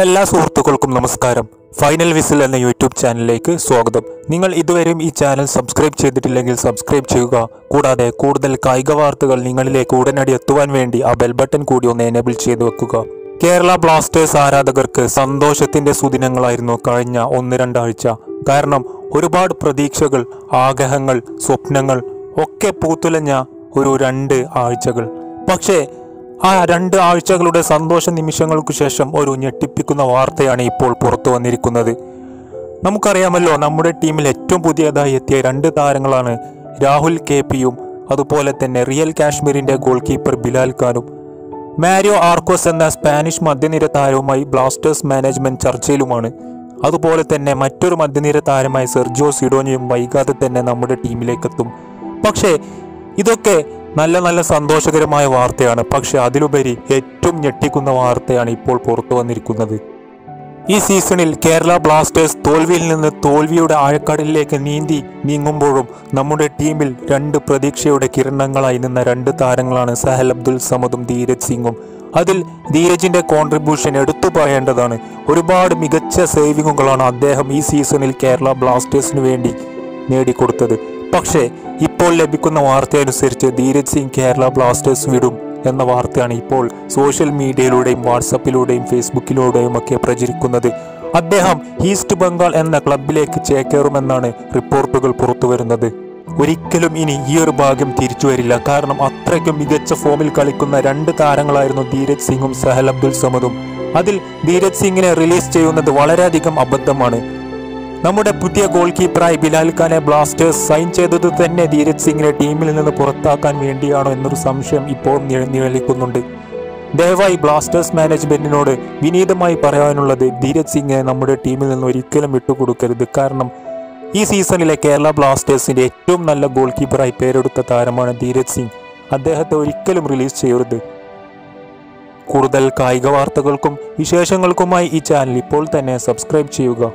എല്ലാ സുഹൃത്തുക്കൾക്കും നമസ്കാരം. ഫൈനൽ വിസിൽ എന്ന യൂട്യൂബ് ചാനലിലേക്ക് സ്വാഗതം. നിങ്ങൾ ഇതുവരെയും ഈ ചാനൽ സബ്സ്ക്രൈബ് ചെയ്തിട്ടില്ലെങ്കിൽ സബ്സ്ക്രൈബ് ചെയ്യുക. കൂടാതെ കൂടുതൽ കായിക വാർത്തകൾ നിങ്ങളിലേക്ക് ഉടനടി എത്തുവാൻ വേണ്ടി ആ ബെൽ ബട്ടൺ കൂടി ഒന്ന് എനേബിൾ ചെയ്തു വെക്കുക. കേരള ബ്ലാസ്റ്റേഴ്സ് ആരാധകർക്ക് സന്തോഷത്തിന്റെ സുദിനങ്ങളായിരുന്നു കഴിഞ്ഞ ഒന്ന് രണ്ടാഴ്ച. കാരണം ഒരുപാട് പ്രതീക്ഷകൾ ആഗ്രഹങ്ങൾ സ്വപ്നങ്ങൾ ഒക്കെ പൂത്തുലഞ്ഞ ഒരു രണ്ട് ആഴ്ചകൾ. പക്ഷേ ആ രണ്ട് ആഴ്ചകളുടെ സന്തോഷ നിമിഷങ്ങൾക്കു ശേഷം ഒരു ഞെട്ടിപ്പിക്കുന്ന വാർത്തയാണ് ഇപ്പോൾ പുറത്തു വന്നിരിക്കുന്നത്. നമുക്കറിയാമല്ലോ നമ്മുടെ ടീമിൽ ഏറ്റവും പുതിയതായി എത്തിയ രണ്ട് താരങ്ങളാണ് രാഹുൽ കെ പിയും അതുപോലെ തന്നെ റിയൽ കാശ്മീരിന്റെ ഗോൾ കീപ്പർ ബിലാൽ ഖാനും. മാരിയോ ആർക്കോസ് എന്ന സ്പാനിഷ് മധ്യനിര താരവുമായി ബ്ലാസ്റ്റേഴ്സ് മാനേജ്മെന്റ് ചർച്ചയിലുമാണ്. അതുപോലെ തന്നെ മറ്റൊരു മധ്യനിര താരമായ സെർജിയോ സിഡോനിയും വൈകാതെ തന്നെ നമ്മുടെ ടീമിലേക്കെത്തും. പക്ഷേ ഇതൊക്കെ നല്ല നല്ല സന്തോഷകരമായ വാർത്തയാണ്. പക്ഷെ അതിലുപരി ഏറ്റവും ഞെട്ടിക്കുന്ന വാർത്തയാണ് ഇപ്പോൾ പുറത്തു വന്നിരിക്കുന്നത്. ഈ സീസണിൽ കേരള ബ്ലാസ്റ്റേഴ്സ് തോൽവിയിൽ നിന്ന് തോൽവിയുടെ ആഴക്കടലിലേക്ക് നീന്തി നീങ്ങുമ്പോഴും നമ്മുടെ ടീമിൽ രണ്ട് പ്രതീക്ഷയുടെ കിരണങ്ങളായി നിന്ന രണ്ട് താരങ്ങളാണ് സഹൽ അബ്ദുൽ സമദും ധീരജ് സിംഗും. അതിൽ ധീരജിന്റെ കോൺട്രിബ്യൂഷൻ എടുത്തു പറയേണ്ടതാണ്. ഒരുപാട് മികച്ച സേവിങ്ങുകളാണ് അദ്ദേഹം ഈ സീസണിൽ കേരള ബ്ലാസ്റ്റേഴ്സിന് വേണ്ടി നേടിക്കൊടുത്തത്. പക്ഷേ ഇപ്പോൾ ലഭിക്കുന്ന വാർത്തയനുസരിച്ച് ധീരജ് സിംഗ് കേരള ബ്ലാസ്റ്റേഴ്സ് വിടും എന്ന വാർത്തയാണ് ഇപ്പോൾ സോഷ്യൽ മീഡിയയിലൂടെയും വാട്സപ്പിലൂടെയും ഫേസ്ബുക്കിലൂടെയും ഒക്കെ പ്രചരിക്കുന്നത്. അദ്ദേഹം ഈസ്റ്റ് ബംഗാൾ എന്ന ക്ലബിലേക്ക് ചേക്കേറുമെന്നാണ് റിപ്പോർട്ടുകൾ പുറത്തുവരുന്നത്. ഒരിക്കലും ഇനി ഈ ഒരു ഭാഗ്യം തിരിച്ചു വരില്ല. കാരണം അത്രയ്ക്കും മികച്ച ഫോമിൽ കളിക്കുന്ന രണ്ട് താരങ്ങളായിരുന്നു ധീരജ് സിംഗും സഹൽ അബ്ദുൽ സമദും. അതിൽ ധീരജ് സിംഗിനെ റിലീസ് ചെയ്യുന്നത് വളരെയധികം അബദ്ധമാണ്. നമ്മുടെ പുതിയ ഗോൾ കീപ്പറായി ബിലാൽ ഖാനെ ബ്ലാസ്റ്റേഴ്സ് സൈൻ ചെയ്തത് തന്നെ ധീരജ് സിംഗിനെ ടീമിൽ നിന്ന് പുറത്താക്കാൻ വേണ്ടിയാണോ എന്നൊരു സംശയം ഇപ്പോൾ നിഴ- നിഴലിക്കുന്നുണ്ട്. ദയവായി ബ്ലാസ്റ്റേഴ്സ് മാനേജ്മെന്റിനോട് വിനീതമായി പറയാനുള്ളത് ധീരജ് സിംഗിനെ നമ്മുടെ ടീമിൽ നിന്ന് ഒരിക്കലും വിട്ടുകൊടുക്കരുത്. കാരണം ഈ സീസണിലെ കേരള ബ്ലാസ്റ്റേഴ്സിന്റെ ഏറ്റവും നല്ല ഗോൾ കീപ്പറായി പേരെടുത്ത താരമാണ് ധീരജ് സിംഗ്. അദ്ദേഹത്തെ ഒരിക്കലും റിലീസ് ചെയ്യരുത്. കൂടുതൽ കായിക വാർത്തകൾക്കും വിശേഷങ്ങൾക്കുമായി ഈ ചാനൽ ഇപ്പോൾ തന്നെ സബ്സ്ക്രൈബ് ചെയ്യുക.